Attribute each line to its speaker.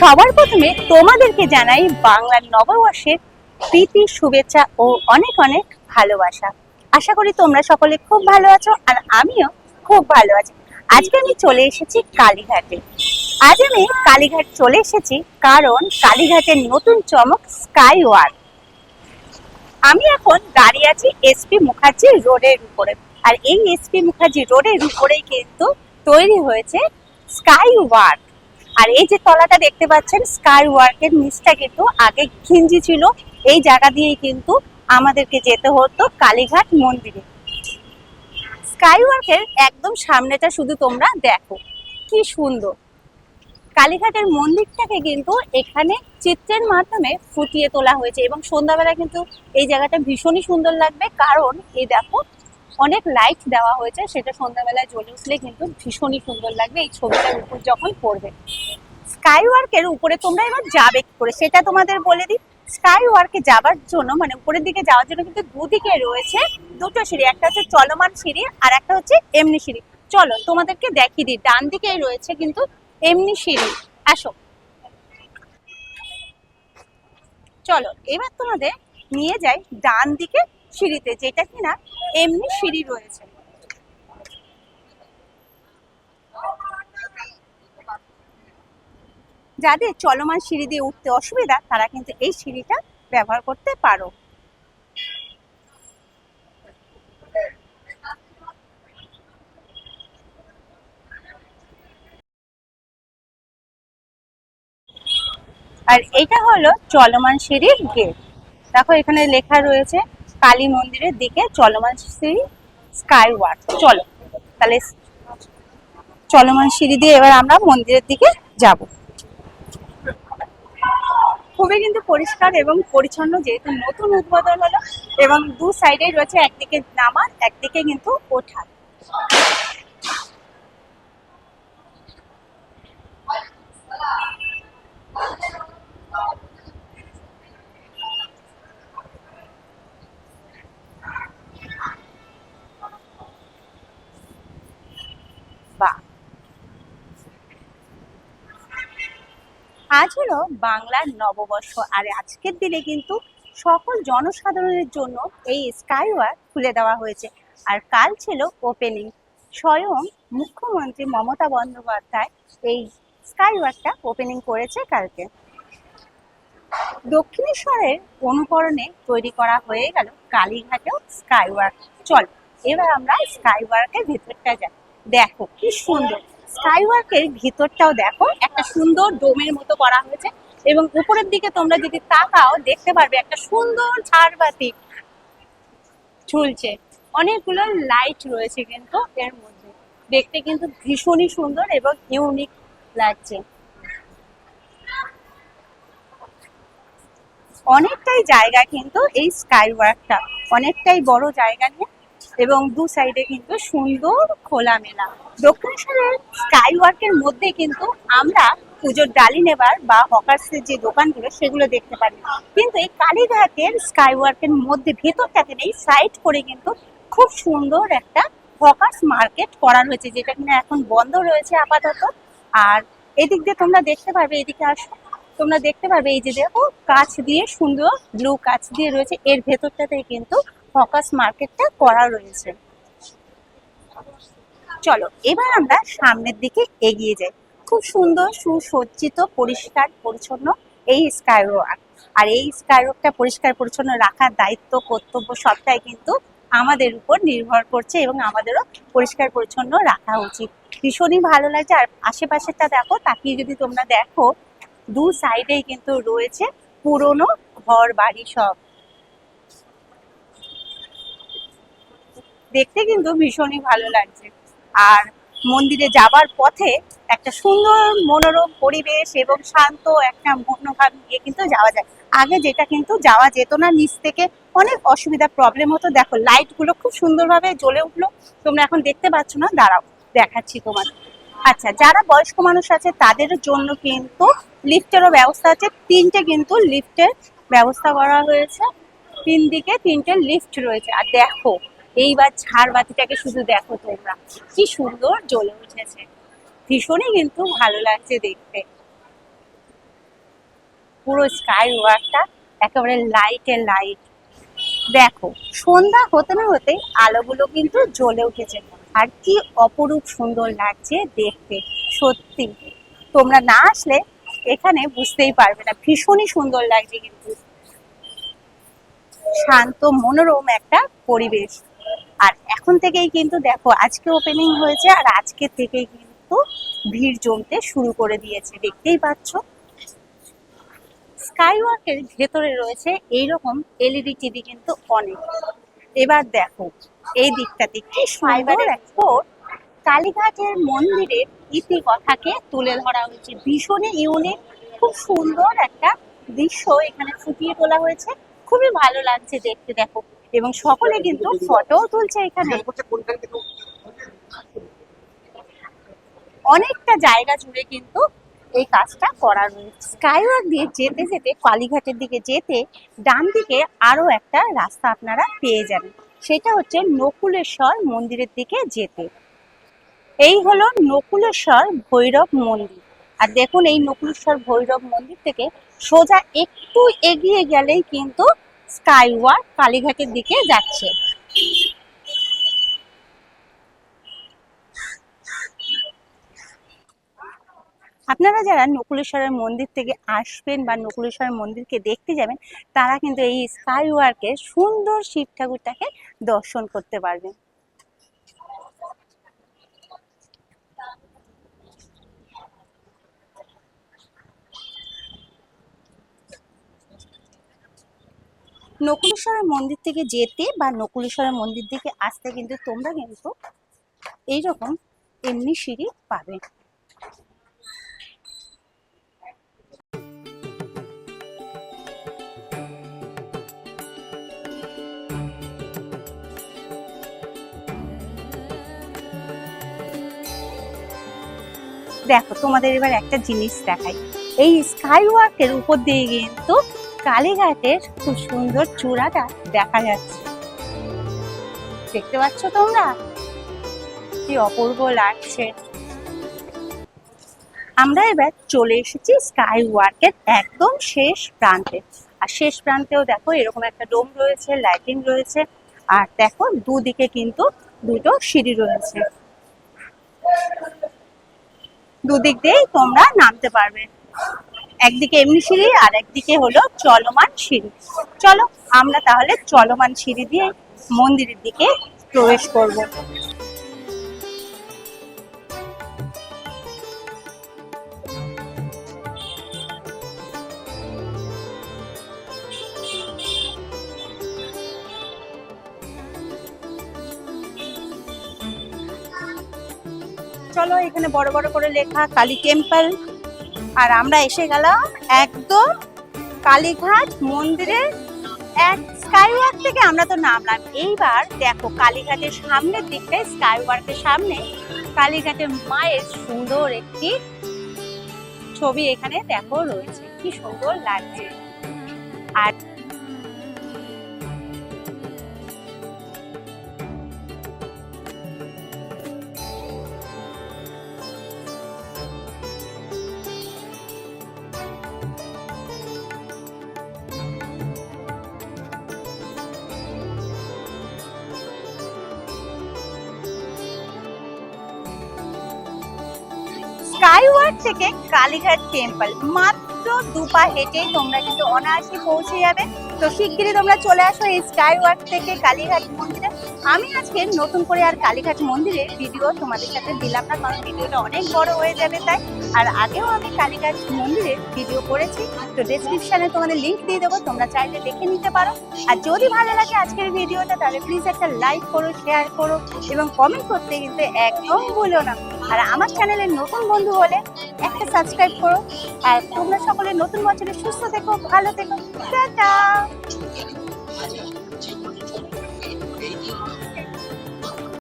Speaker 1: সবার প্রথমে তোমাদেরকে জানাই বাংলার নববর্ষের প্রীতি, শুভেচ্ছা ও অনেক অনেক ভালোবাসা। আশা করি তোমরা সকলে খুব ভালো আছো আর আমিও খুব ভালো আছি। আজকে আমি চলে এসেছি কালীঘাটে। আজ আমি কালীঘাট চলে এসেছি কারণ কালীঘাটের নতুন চমক স্কাই ওয়ার্ক আমি এখন দাঁড়িয়ে আছি এসপি মুখার্জি রোডের উপরে। আর এই এসপি মুখার্জি রোডের উপরেই কিন্তু তৈরি হয়েছে স্কাই ওয়ার্ক আর এই যে তলাটা দেখতে পাচ্ছেন স্কাই ওয়ার্কের নিচটা কিন্তু আগে ঘিঞ্জি ছিল। এই জায়গা দিয়েই কিন্তু আমাদেরকে যেতে হতো কালীঘাট মন্দিরে। স্কাই ওয়ার্কের একদম সামনেটা শুধু তোমরা দেখো। কি সুন্দর। কালীঘাটের মন্দিরটাকে কিন্তু এখানে চিত্রের মাধ্যমে ফুটিয়ে তোলা হয়েছে এবং সন্ধ্যাবেলা কিন্তু এই জায়গাটা ভীষণই সুন্দর লাগবে। কারণ এই দেখো অনেক লাইট দেওয়া হয়েছে, সেটা সন্ধ্যাবেলায় জ্বলে উঠলে কিন্তু ভীষণই সুন্দর লাগবে এই ছবিটার উপর যখন পড়বে। স্কাই ওয়ার্কের উপরে তোমরা এবার যাবে কি করে? সেটা তোমাদের বলে দিই। স্কাই ওয়ার্কে যাবার জন্য মানে উপরের দিকে যাওয়ার জন্য কিন্তু দুদিকে রয়েছে দুটো সিঁড়ি, একটা হচ্ছে চলমান সিঁড়ি আর একটা হচ্ছে এমনি সিঁড়ি। চলো তোমাদেরকে দেখিয়ে দিই, ডান দিকেই রয়েছে কিন্তু এমনি সিঁড়ি। আসো। চলো, এবার তোমাদের নিয়ে যাই ডান দিকে সিঁড়িতে, যেটা কিনা এমনি সিঁড়ি রয়েছে। যাদের চলমান সিঁড়ি দিয়ে উঠতে অসুবিধা, তারা কিন্তু এই সিঁড়িটা ব্যবহার করতে পারো। আর এটা হলো চলমান সিঁড়ির গেট। দেখো এখানে লেখা রয়েছে কালী মন্দিরের দিকে চলমান সিঁড়ি স্কাই ওয়াক চলো, তাহলে চলমান সিঁড়ি দিয়ে এবার আমরা মন্দিরের দিকে যাব। খুবই কিন্তু পরিষ্কার এবং পরিচ্ছন্ন, যেহেতু নতুন উদ্বোধন হলো এবং দু সাইডে রয়েছে, একদিকে নামার, একদিকে কিন্তু ওঠার। আজ হলো বাংলার নববর্ষ, আর আজকের দিনে কিন্তু সকল জনসাধারণের জন্য এই স্কাই খুলে দেওয়া হয়েছে। আর কাল ছিল ওপেনিং স্বয়ং মুখ্যমন্ত্রী মমতা বন্দ্যোপাধ্যায় এই স্কাই ওয়াকটা ওপেনিং করেছে কালকে। দক্ষিণেশ্বরের অনুকরণে তৈরি করা হয়ে গেল কালীঘাটেও স্কাই ওয়াক চল, এবার আমরা স্কাই ওয়ার্কের ভেতরটা যাই। দেখো, কি সুন্দর। স্কাই ওয়ার্কের ভিতরটাও দেখো, একটা সুন্দর ডোমের মতো করা হয়েছে এবং উপরের দিকে তোমরা যদি তাকাও দেখতে পারবে একটা সুন্দর ঝাড়বাতি ঝুলছে। অনেকগুলো লাইট রয়েছে কিন্তু এর মধ্যে। দেখতে কিন্তু ভীষণই সুন্দর এবং ইউনিক লাগছে। অনেকটাই জায়গা কিন্তু এই স্কাই ওয়ার্কটা অনেকটাই বড় জায়গা নিয়ে এবং দু সাইডে কিন্তু সুন্দর খোলামেলা। দক্ষিণেশ্বরের স্কাই ওয়ার্কের মধ্যে কিন্তু আমরা পুজোর ডালি নেবার বা হকার্সের যে দোকানগুলো, সেগুলো দেখতে পারি। কিন্তু এই কালীঘাটের স্কাই ওয়ার্কের মধ্যে ভেতরটাতে নেই সাইড করে কিন্তু খুব সুন্দর একটা হকার্স মার্কেট করা হয়েছে যেটা কিনা এখন বন্ধ রয়েছে আপাতত। আর এদিক দিয়ে তোমরা দেখতে পারবে, এদিকে আসো। তোমরা দেখতে পারবে এই যে দেখো, কাঁচ দিয়ে সুন্দর ব্লু কাছ দিয়ে রয়েছে। এর ভেতরটাতে কিন্তু ফকাস মার্কেটটা করা রয়েছে। চলো, এবার আমরা সামনের দিকে এগিয়ে যাই। খুব সুন্দর, সুসজ্জিত, পরিষ্কার, পরিচ্ছন্ন এই স্কাই আর এই স্কাই ওয়াকটা পরিষ্কার, পরিচ্ছন্ন রাখার দায়িত্ব, কর্তব্য সবটাই কিন্তু আমাদের উপর নির্ভর করছে এবং আমাদেরও পরিষ্কার, পরিচ্ছন্ন রাখা উচিত। ভীষণই ভালো লাগছে। আর আশেপাশেরটা দেখো, তাকিয়ে যদি তোমরা দেখো দু সাইডেই কিন্তু রয়েছে পুরনো ঘর বাড়ি সব। দেখতে কিন্তু ভীষণই ভালো লাগছে। আর মন্দিরে যাবার পথে একটা সুন্দর মনোরম পরিবেশ এবং শান্ত একটা মনোভাব নিয়ে কিন্তু যাওয়া যায়। আগে যেটা কিন্তু যাওয়া যেত না, নিচ থেকে অনেক অসুবিধা প্রবলেম হতো। দেখো লাইটগুলো খুব সুন্দরভাবে জ্বলে উঠল। তোমরা এখন দেখতে পাচ্ছ না? দাঁড়াও, দেখাচ্ছি তোমার আচ্ছা যারা বয়স্ক মানুষ আছে, তাদের জন্য কিন্তু লিফটেরও ব্যবস্থা আছে। তিনটে কিন্তু লিফটের ব্যবস্থা করা হয়েছে। তিন দিকে তিনটে লিফট রয়েছে। আর দেখো, এইবার ঝাড়বাতিটাকে শুধু দেখো তোমরা। কি সুন্দর জ্বলে উঠেছে। ভীষণই কিন্তু ভালো লাগছে দেখতে। পুরো স্কাই ওয়াকটা একেবারে লাইটে লাইট দেখো, সন্ধ্যা হতে না হতে আলোগুলো কিন্তু জ্বলে উঠেছে। আর কি অপরূপ সুন্দর লাগছে দেখতে, সত্যি। তোমরা না আসলে এখানে বুঝতেই পারবে না, ভীষণই সুন্দর লাগছে কিন্তু। শান্ত, মনোরম একটা পরিবেশ। আর এখন থেকেই কিন্তু দেখো, আজকে ওপেনিং হয়েছে আর আজকে থেকেই কিন্তু ভিড় জমতে শুরু করে দিয়েছে, দেখতেই পাচ্ছ। স্কাই ওয়াকের ভেতরে রয়েছে এইরকম এলইডি টিভি কিন্তু অনেক। এবার দেখো এই দিকটাতে। কি ফাইবারের একপর কালীঘাটের মন্দিরের ইতিকথাকে তুলে ধরা হয়েছে। ভীষণই ইউনিক খুব সুন্দর একটা দৃশ্য এখানে ফুটিয়ে তোলা হয়েছে। খুবই ভালো লাগছে দেখতে দেখো। এবং সকলে কিন্তু ফটো তুলছে এখানে। অনেকটা জায়গা জুড়ে কিন্তু এই কাজটা করা রয়েছে। স্কাইওয়াক দিয়ে যেতে যেতে কালীঘাটের দিকে যেতে ডান দিকে আরও একটা রাস্তা আপনারা পেয়ে যাবেন। সেটা হচ্ছে নকুলেশ্বর মন্দিরের দিকে যেতে। এই হলো নকুলেশ্বর ভৈরব মন্দির। আর দেখুন এই নকুলেশ্বর ভৈরব মন্দির থেকে সোজা একটু এগিয়ে গেলেই কিন্তু স্কাইওয়ার কালীঘাটের দিকে যাচ্ছে। আপনারা যারা নকুলেশ্বরের মন্দির থেকে আসবেন বা নকুলেশ্বরের মন্দিরকে দেখতে যাবেন, তারা কিন্তু এই স্কাই ওয়ার্কে সুন্দর শিব ঠাকুরটাকে দর্শন করতে পারবেন। নকুলেশ্বরের মন্দির থেকে যেতে বা নকুলেশ্বরের মন্দির থেকে আসতে কিন্তু তোমরা কিন্তু এইরকম এমনি সিঁড়ি পাবে। দেখো, তোমাদের এবার একটা জিনিস দেখাই। এই স্কাই ওয়াকের উপর দিয়ে কিন্তু কালীঘাটের খুব সুন্দর চূড়াটা দেখা যাচ্ছে। দেখতে পাচ্ছ তোমরা? কি অপূর্ব লাগছে। আমরা এবার চলে এসেছি স্কাই ওয়ার্কের একদম শেষ প্রান্তে। আর শেষ প্রান্তেও দেখো, এরকম একটা ডোম রয়েছে লাইটিং রয়েছে। আর দেখো, দুদিকে কিন্তু দুটো সিঁড়ি রয়েছে। দুদিক দিয়ে তোমরা নামতে পারবে। একদিকে এমনি সিঁড়ি আর একদিকে হলো চলমান সিঁড়ি। চলো, আমরা তাহলে চলমান সিঁড়ি দিয়ে মন্দিরের দিকে প্রবেশ করব। চলো, এখানে বড় বড় করে লেখা কালী টেম্পল। আর আমরা এসে গেলাম একদম কালীঘাট মন্দিরের এক স্কাইওয়াক থেকে। আমরা তো নামলাম। এইবার দেখো, কালীঘাটের সামনের দিকটায় স্কাইওয়ার্কের সামনে কালীঘাটের মায়ের সুন্দর একটি ছবি এখানে দেখো রয়েছে। কি সুন্দর লাগছে। আর স্কাইওয়ার্ক থেকে কালীঘাট টেম্পল। মাত্র দুপা হেঁটেই তোমরা কিন্তু অনায়াসে পৌঁছে যাবে। তো শিগগিরই তোমরা চলে আসো এই স্কাইওয়ার্ক থেকে কালীঘাট মন্দিরে। আমি আজকে নতুন করে আর কালীঘাট মন্দিরের ভিডিও তোমাদের সাথে দিলাম না, কারণ ভিডিওটা অনেক বড় হয়ে যাবে তাই। আর আগেও আমি কালীঘাট মন্দিরের ভিডিও করেছি, তো ডেসক্রিপশনে তোমাদের লিংক দিয়ে দেবো, তোমরা চাইলে দেখে নিতে পারো। আর যদি ভালো লাগে আজকের ভিডিওটা, তাহলে প্লিজ একটা লাইক করো শেয়ার করো, এবং কমেন্ট করতে কিন্তু একদম ভুলো না। আর আমার চ্যানেলের নতুন বন্ধু হলে একটা সাবস্ক্রাইব করো। আর তোমরা সকলে নতুন বছরে সুস্থ থেকো, ভালো থেকো। টাটা!